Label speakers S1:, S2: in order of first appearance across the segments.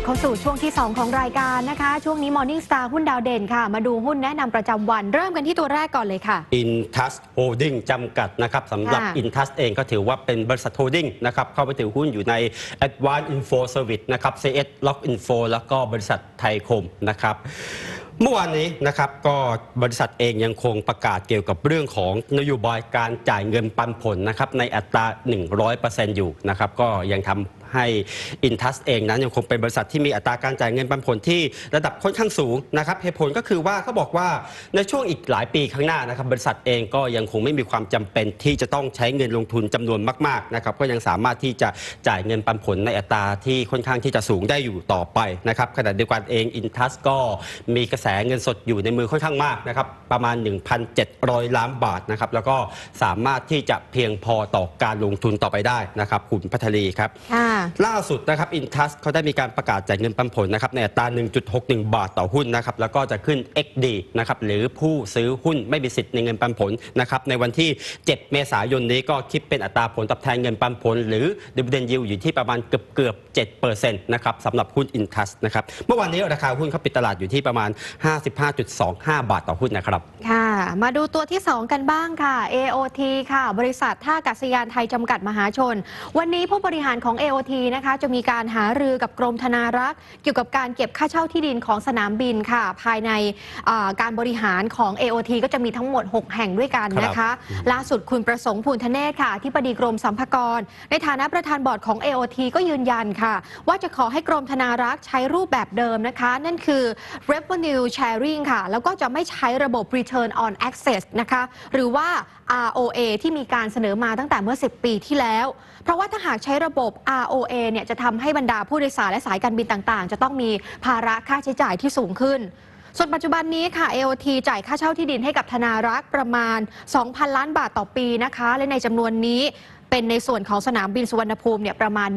S1: บเข้าสู่ช่วงที่ 2 ของรายการนะคะ ช่วงนี้ Morning Star หุ้นดาวเด่นค่ะ มาดูหุ้นแนะนำประจำวัน เริ่มกันที่ตัวแรกก่อนเลยค่ะ
S2: อินทัสโฮลดิ้งจำกัดนะครับสำหรับ
S1: ค่ะ
S2: อินทัสเองก็ถือว่าเป็นบริษัทโฮลดิ้งนะครับเข้าไปถือหุ้นอยู่ใน Advanced Info Service นะครับ CS Lock Info แล้วก็บริษัทไทยคมนะครับเมื่อวานนี้นะครับก็บริษัทเองยังคงประกาศเกี่ยวกับเรื่องของนโยบายการจ่ายเงินปันผลนะครับในอัตรา 100%อยู่นะครับก็ยังทำ ให้อินทัสเองนั้นยังคงเป็นบริษัทที่มีอัตราการจ่ายเงินปันผลที่ระดับค่อนข้างสูงนะครับเหตุผลก็คือว่าเขาบอกว่าในช่วงอีกหลายปีข้างหน้านะครับบริษัทเองก็ยังคงไม่มีความจำเป็นที่จะต้องใช้เงินลงทุนจำนวนมากๆนะครับก็ยังสามารถที่จะจ่ายเงินปันผลในอัตราที่ค่อนข้างที่จะสูงได้อยู่ต่อไปนะครับขณะเดียวกันเองอินทัสก็มีกระแสเงินสดอยู่ในมือค่อนข้างมากนะครับประมาณ 1,700 ล้านบาทนะครับแล้วก็สามารถที่จะเพียงพอต่อการลงทุนต่อไปได้นะครับคุณพัทลีครับ
S1: ค่ะ
S2: ล่าสุดนะครับอินทัสเขาได้มีการประกาศจ่ายเงินปันผลนะครับในอัตรา 1.61 บาทต่อหุ้นนะครับแล้วก็จะขึ้น XD นะครับหรือผู้ซื้อหุ้นไม่มีสิทธิ์ในเงินปันผลนะครับในวันที่ 7 เมษายนนี้ก็คิดเป็นอัตราผลตอบแทนเงินปันผล หรือ Dividend Yield อยู่ที่ประมาณเกือบเกือบ7%นะครับสำหรับหุ้นอินทัสนะครับเมื่อวานนี้ราคาหุ้นเขาปิดตลาดอยู่ที่ประมาณ 55.25 บาทต่อหุ้นนะครับ
S1: ค่ะ มาดูตัวที่ 2 กันบ้างค่ะ AOT ค่ะ บริษัทท่าอากาศยานไทยจำกัดมหาชน วันนี้ผู้บริหารของ AOT นะคะจะมีการหารือกับกรมธนารักษ์ เกี่ยวกับการเก็บค่าเช่าที่ดินของสนามบินค่ะ ภายในอ่าการบริหารของ AOT ก็จะมีทั้งหมด 6 แห่งด้วยกันนะคะ ล่าสุดคุณประสงค์ภูลธเนศค่ะที่ปดีกรมสัมภากร ในฐานะประธานบอร์ดของ AOT ก็ยืนยันค่ะ ว่าจะขอให้กรมธนารักษ์ใช้รูปแบบเดิมนะคะ นั่นคือ revenue sharing ค่ะ แล้วก็จะไม่ใช้ระบบ return on access นะคะหรือว่า ROA ที่มีการเสนอมาตั้งแต่เมื่อ 10 ปีที่แล้ว เพราะว่าถ้าหากใช้ระบบ ROA เนี่ยจะทำให้บรรดาผู้โดยสารและสายการบินต่างๆ จะต้องมีภาระค่าใช้จ่ายที่สูงขึ้นส่วนปัจจุบันนี้ค่ะ AOT จ่ายค่าเช่าที่ดินให้กับธนารักษ์ประมาณ 2,000 ล้านบาทต่อปีนะคะ และในจำนวนนี้ เป็นในส่วนของสนามบินสุวรรณภูมิเนี่ยประมาณ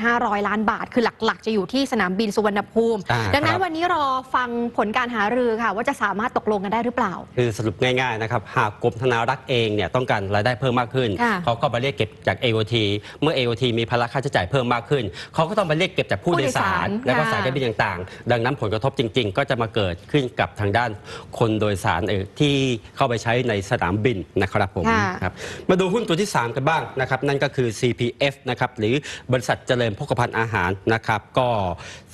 S1: 1,500 ล้านบาท คือหลักๆ จะอยู่ที่สนามบินสุวรรณภูมิ
S2: อ่า
S1: ดังนั้น
S2: ครับ
S1: วันนี้รอฟังผลการหารือค่ะ ว่าจะสามารถตกลงกันได้หรือเปล่า
S2: คือสรุปง่ายๆนะครับหากกรมธนารักษ์เองเนี่ยต้องการรายได้เพิ่มมากขึ้น
S1: ค่ะ
S2: เขาก็มาเรียกเก็บจาก AOT เมื่อ AOT มีภาระค่าใช้จ่ายเพิ่มมากขึ้น เขาก็ต้องมาเรียกเก็บจากผู้
S1: ผู้
S2: โด
S1: โด
S2: ย
S1: ย
S2: สา
S1: สารร
S2: และก็
S1: ค่ะ
S2: สายการบินต่างๆ ดังนั้นผลกระทบจริง ๆ ก็จะมาเกิดขึ้นกับทางด้านคนโดยสารเออที่เข้าไปใช้ในสนามบินนะครับผม
S1: ค่ะ
S2: ครับมาดูหุ้นตัวที่ 3 กันบ้างนะครับนั่นก็คือ CPF นะครับหรือบริษัทเจริญพกพันอาหารนะครับ ก็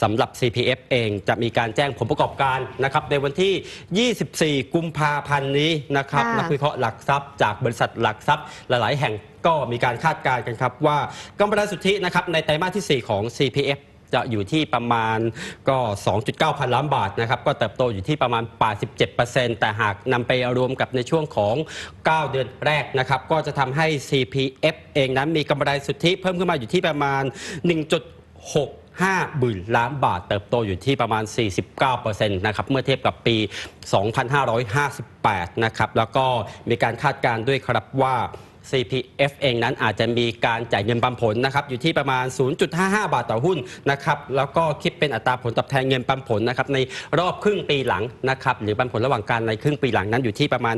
S2: สำหรับ CPF เองจะมีการแจ้งผลประกอบการนะครับในวันที่ 24 กุมภาพันธ์นี้นะครับ
S1: ค่ะ
S2: นักวิเคราะห์หลักทรัพย์จากบริษัทหลักทรัพย์หลาย ๆ แห่งก็มีการคาดการณ์กันครับว่ากำไรสุทธินะครับในไตรมาสที่ 4 ของ CPF จะอยู่ที่ประมาณก็ 2.9 พันล้านบาทนะครับ ก็เติบโตอยู่ที่ประมาณ 87%แต่หากนำไปรวมกับในช่วงของ 9 เดือนแรกนะครับ ก็จะทำให้ CPF เองนั้นมีกำไรสุทธิเพิ่มขึ้นมาอยู่ที่ประมาณ 1.6 5หมื่นล้านบาทเติบโตอยู่ที่ประมาณ 49%นะครับ เมื่อเทียบกับปี 2558 นะครับ แล้วก็มีการคาดการณ์ด้วยครับว่า CPF เองนั้นอาจจะมีการจ่ายเงินปันผลนะครับอยู่ที่ประมาณ 0.55 บาทต่อหุ้นนะครับแล้วก็คิดเป็นอัตราผลตอบแทนเงินปันผลนะครับในรอบครึ่งปีหลังนะครับหรือปันผลระหว่างการในครึ่งปีหลังนั้นอยู่ที่ประมาณ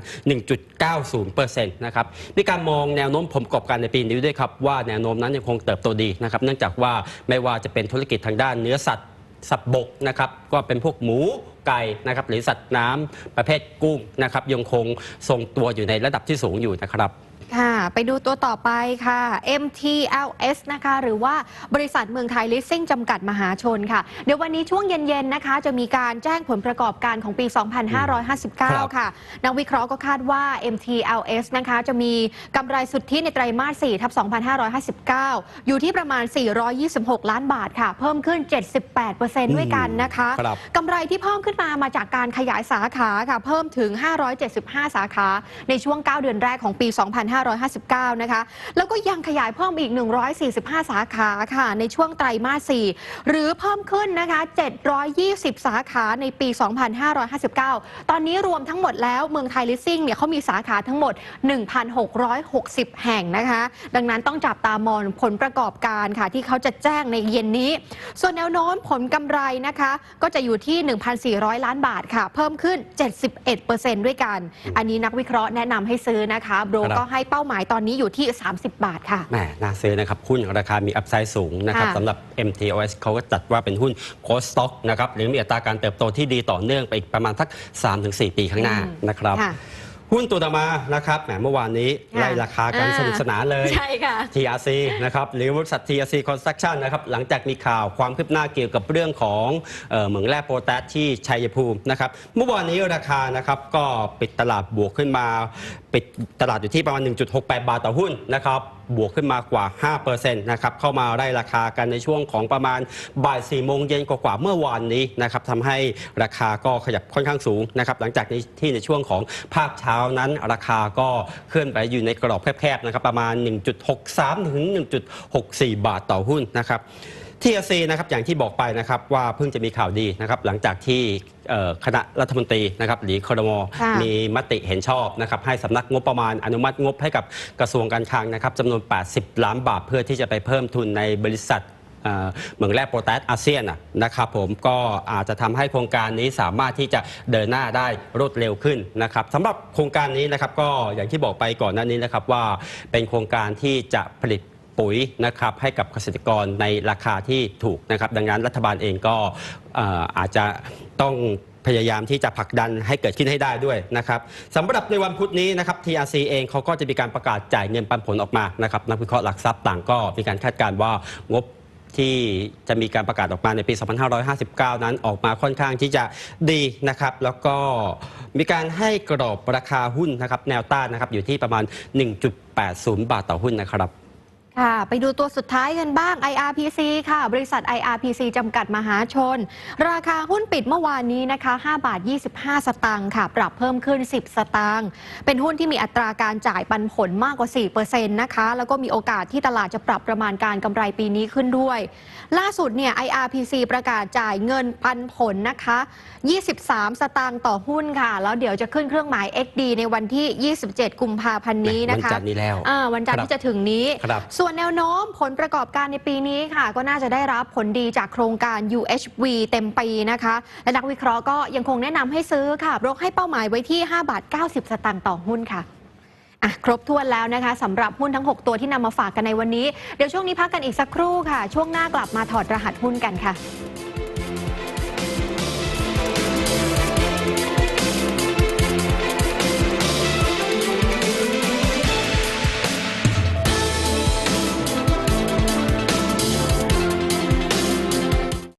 S2: 1.90%นะครับมีการมองแนวโน้มผลประกอบการในปีนี้ด้วยครับว่าแนวโน้มนั้นยังคงเติบโตดีนะครับเนื่องจากว่าไม่ว่าจะเป็นธุรกิจทางด้านเนื้อสัตว์สัตว์บกนะครับก็เป็นพวกหมูไก่นะครับหรือสัตว์น้ำประเภทกุ้งนะครับยังคงทรงตัวอยู่ในระดับที่สูงอยู่นะครับ
S1: ค่ะ ไปดูตัวต่อไปค่ะ MTLS นะคะ หรือว่าบริษัทเมืองไทยลิสซิ่งจำกัดมหาชนค่ะ เดี๋ยววันนี้ช่วงเย็น ๆ นะคะ จะมีการแจ้งผลประกอบการของปี
S2: ครับ
S1: 2559 ค่ะ นักวิเคราะห์ก็คาดว่า MTLS นะคะ จะมีกำไรสุทธิในไตรมาส 4 ทับ 2559 อยู่ที่ประมาณ 426 ล้านบาทค่ะ เพิ่มขึ้น 78%ด้วยกันนะคะ
S2: ครับ
S1: กำไรที่เพิ่มขึ้นมามาจากการขยายสาขาค่ะ เพิ่มถึง 575 สาขา ในช่วง 9 เดือนแรกของปี 2559นะคะ แล้วก็ยังขยายเพิ่มอีก 145 สาขาค่ะ ในช่วงไตรมาส 4 หรือเพิ่มขึ้นนะคะ 720 สาขาในปี 2559 ตอนนี้รวมทั้งหมดแล้วเมืองไทยลิสซิ่งเนี่ยเขามีสาขาทั้งหมด 1,660 แห่งนะคะ ดังนั้นต้องจับตามองผลประกอบการค่ะ ที่เขาจะแจ้งในเย็นนี้ ส่วนแนวโน้มผลกำไรนะคะ ก็จะอยู่ที่ 1,400 ล้านบาทค่ะ เพิ่มขึ้น 71%ด้วยกัน อันนี้นักวิเคราะห์แนะนำให้ซื้อนะคะโบร
S2: ครับ
S1: ก็ให้เป้าหมายตอนนี้อยู่ที่ 30 บาทค่ะ
S2: แหมน่าซื้อนะครับ หุ้นราคามีอัพไซด์สูงนะครับ
S1: ค่ะ
S2: สำหรับ MTOS เขาก็จัดว่าเป็นหุ้นโคสต็อกนะครับหรือมีอัตราการเติบโตที่ดีต่อเนื่องไปอีกประมาณสัก 3-4 ปีข้างหน้า
S1: อืม
S2: นะครับ
S1: ค่ะ
S2: หุ้นตัวต่อมานะครับแหมเมื่อวานนี้
S1: ค่ะ
S2: ไล่ราคากัน
S1: อ่า
S2: สนุกสนานเลย
S1: ใช่ค่ะ
S2: TRC นะครับหรือบริษัท TRC Construction นะครับหลังจากมีข่าวความคืบหน้าเกี่ยวกับเรื่องของเอ่อเหมืองแร่โปรแทสที่ชัยภูมินะครับเมื่อวานนี้ราคานะครับก็ปิดตลาดบวกขึ้นมา ปิดตลาดอยู่ที่ประมาณ 1.68 บาทต่อหุ้นนะครับ บวกขึ้นมากว่า 5%นะครับเข้ามาไล่ราคากันในช่วงของประมาณบ่าย4โมงเย็นกว่าเมื่อวานนี้นะครับทำให้ราคาก็ขยับค่อนข้างสูงนะครับหลังจากนี้ที่ในช่วงของภาคเช้านั้นราคาก็เคลื่อนไปอยู่ในกรอบแคบๆนะครับประมาณ 1.63 ถึง 1.64 บาทต่อหุ้นนะครับ TLC นะครับอย่างที่บอกไปนะครับว่าเพิ่งจะมีข่าวดีนะครับหลังจากที่ คณะรัฐมนตรีนะครับหรือครม
S1: ค่ะ
S2: มีมติเห็นชอบนะครับให้สำนักงบประมาณอนุมัติงบให้กับกระทรวงการคลังนะครับจำนวน 80 ล้านบาทเพื่อที่จะไปเพิ่มทุนในบริษัทเอ่อเหมืองแร่โปรแทสอาเซียนน่ะนะครับผมก็อาจจะทำให้โครงการนี้สามารถที่จะเดินหน้าได้รวดเร็วขึ้นนะครับสำหรับโครงการนี้นะครับก็อย่างที่บอกไปก่อนหน้านี้นะครับว่าเป็นโครงการที่จะผลิต ปุ๋ยนะครับให้กับเกษตรกรในราคาที่ถูกนะครับดังนั้นรัฐบาลเองก็เอ่ออาจจะต้องพยายามที่จะผลักดันให้เกิดขึ้นให้ได้ด้วยนะครับสำหรับในวันพุธนี้นะครับ TRC เองเขาก็จะมีการประกาศจ่ายเงินปันผลออกมานะครับนักวิเคราะห์หลักทรัพย์ต่างก็มีการคาดการณ์ว่างบที่จะมีการประกาศออกมาในปี 2559 นั้นออกมาค่อนข้างที่จะดีนะครับ แล้วก็มีการให้กรอบราคาหุ้นนะครับ แนวต้านนะครับอยู่ที่ประมาณ 1.80 บาทต่อหุ้นนะครับ
S1: ค่ะ ไปดูตัวสุดท้ายกันบ้าง IRPC ค่ะ บริษัท IRPC จำกัดมหาชน ราคาหุ้นปิดเมื่อวานนี้นะคะ 5 บาท 25 สตางค์ค่ะ ปรับเพิ่มขึ้น 10 สตางค์ เป็นหุ้นที่มีอัตราการจ่ายปันผลมากกว่า 4%นะคะ แล้วก็มีโอกาสที่ตลาดจะปรับประมาณการกำไรปีนี้ขึ้นด้วย ล่าสุดเนี่ย IRPC ประกาศจ่ายเงินปันผลนะคะ 23 สตางค์ต่อหุ้นค่ะ แล้วเดี๋ยวจะขึ้นเครื่องหมาย XD ในวันที่ 27 กุมภาพันธ์นี้นะคะ
S2: วันจันทร์นี้แล้ว
S1: อ่าวันจันทร์
S2: ครับ
S1: ที่จะถึงนี้
S2: ครับ
S1: ส่วนแนวโน้มผลประกอบการในปีนี้ค่ะ ก็น่าจะได้รับผลดีจากโครงการ UHV เต็มปีนะคะ และนักวิเคราะห์ก็ยังคงแนะนำให้ซื้อค่ะบรกให้เป้าหมายไว้ที่ 5 บาท 90 สตางค์ต่อหุ้นค่ะอะ ครบถ้วนแล้วนะคะสำหรับหุ้นทั้ง 6 ตัวที่นำมาฝากกันในวันนี้ เดี๋ยวช่วงนี้พักกันอีกสักครู่ค่ะ ช่วงหน้ากลับมาถอดรหัสหุ้นกันค่ะ